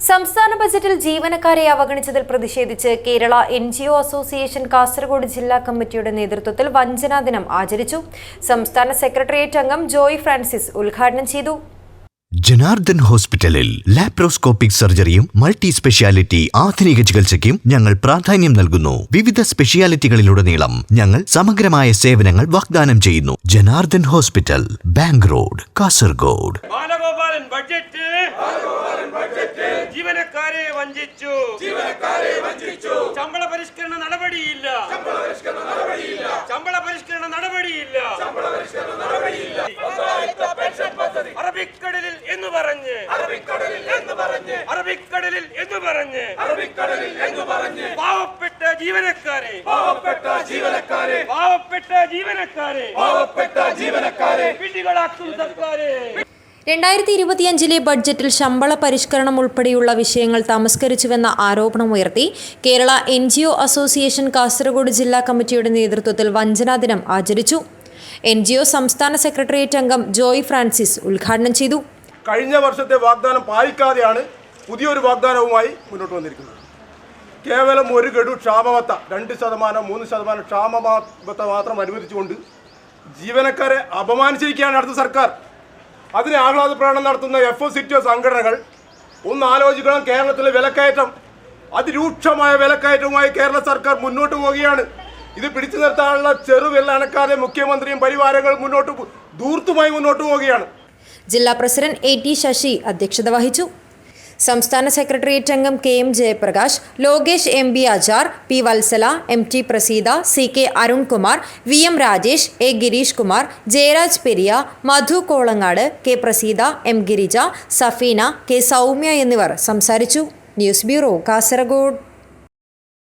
സംസ്ഥാന ബജറ്റിൽ ജീവനക്കാരെ അവഗണിച്ചതിൽ പ്രതിഷേധിച്ച് Kerala N G O association Kasaragod ജില്ലാ കമ്മിറ്റിയുടെ നേതൃത്വത്തിൽ വഞ്ചനാ ദിനം ആചരിച്ചു. സംസ്ഥാന സെക്രട്ടേറിയറ്റ് അംഗം ജോയ് ഫ്രാൻസിസ് ഉദ്ഘാടനം ചെയ്തു. ജനാർദ്ദൻ ഹോസ്പിറ്റലിൽ ലാപ്രോസ്കോപ്പിക് സർജറിയും മൾട്ടി സ്പെഷ്യാലിറ്റി ആധുനിക ചികിത്സയ്ക്കും ഞങ്ങൾ പ്രാധാന്യം നൽകുന്നു. വിവിധ സ്പെഷ്യാലിറ്റികളിലുടനീളം ഞങ്ങൾ സമഗ്രമായ സേവനങ്ങൾ വാഗ്ദാനം ചെയ്യുന്നു. Janardhan hospital bank road Kasaragod. Balagopalan budget. ജീവനക്കാരെ വഞ്ചിച്ചു. ജീവനക്കാരെ വഞ്ചിച്ചു. ശമ്പള പരിഷ്കരണ നടപടിയില്ല. ശമ്പള പരിഷ്കരണ നടപടിയില്ല. അറബിക്കടലിൽ എന്ന് പറഞ്ഞ്. അറബിക്കടലിൽ എന്ന് പറഞ്ഞ്. അറബിക്കടലിൽ എന്ന് പറഞ്ഞ്. അറബിക്കടലിൽ എന്ന് പറഞ്ഞ്. പാവപ്പെട്ട ജീവനക്കാരെ. പാവപ്പെട്ട ജീവനക്കാരെ. പാവപ്പെട്ട ജീവനക്കാരെ. പാവപ്പെട്ട ജീവനക്കാരെ. പിടികളാക്കും സർക്കാരെ. രണ്ടായിരത്തി ഇരുപത്തിയഞ്ചിലെ ബഡ്ജറ്റിൽ ശമ്പള പരിഷ്കരണം ഉൾപ്പെടെയുള്ള വിഷയങ്ങൾ തമസ്കരിച്ചുവെന്ന ആരോപണമുയർത്തി Kerala N G O association Kasaragod ജില്ലാ കമ്മിറ്റിയുടെ നേതൃത്വത്തിൽ വഞ്ചനാ ദിനം ആചരിച്ചു. എൻ ജി ഒ സംസ്ഥാന സെക്രട്ടേറിയറ്റ് അംഗം ജോയ് ഫ്രാൻസിസ് ഉദ്ഘാടനം ചെയ്തു. കഴിഞ്ഞ വർഷത്തെ വാഗ്ദാനം പാലിക്കാതെയാണ് പുതിയൊരു വാഗ്ദാനവുമായി മുന്നോട്ട് വന്നിരിക്കുന്നത്. കേവലം ഒരു ഗഡു ക്ഷാമബത്ത രണ്ട് ശതമാനം മൂന്ന് ശതമാനം ക്ഷാമബത്ത മാത്രം അനുവദിച്ചുകൊണ്ട് ജീവനക്കാരെ അപമാനിച്ചിരിക്കുകയാണ് അടുത്ത സർക്കാർ. അതിന് ആഹ്ലാദ പ്രകടനം നടത്തുന്ന എഫ് ഒ സിറ്റോ സംഘടനകൾ ഒന്ന് ആലോചിക്കണം. കേരളത്തിലെ വിലക്കയറ്റം അതിരൂക്ഷമായ വിലക്കയറ്റവുമായി കേരള സർക്കാർ മുന്നോട്ട് പോവുകയാണ്. ഇത് പിടിച്ചു നിർത്താനുള്ള ചെറുവിരൽ മുഖ്യമന്ത്രിയും പരിവാരങ്ങളും മുന്നോട്ട് ദൂർത്തുമായി മുന്നോട്ട് പോവുകയാണ്. ജില്ലാ പ്രസിഡന്റ് എ ടി ശശി അധ്യക്ഷത വഹിച്ചു. സംസ്ഥാന സെക്രട്ടേറിയറ്റ് അംഗം K M Jayaprakash Lokesh M B Achar P Vatsala M T Praseetha C K Arunkumar V M Rajesh A Girish Kumar Jayaraj Periya Madhu Kolangad K Praseetha M Girija Safeena K Soumya എന്നിവർ സംസാരിച്ചു. News bureau Kasaragod.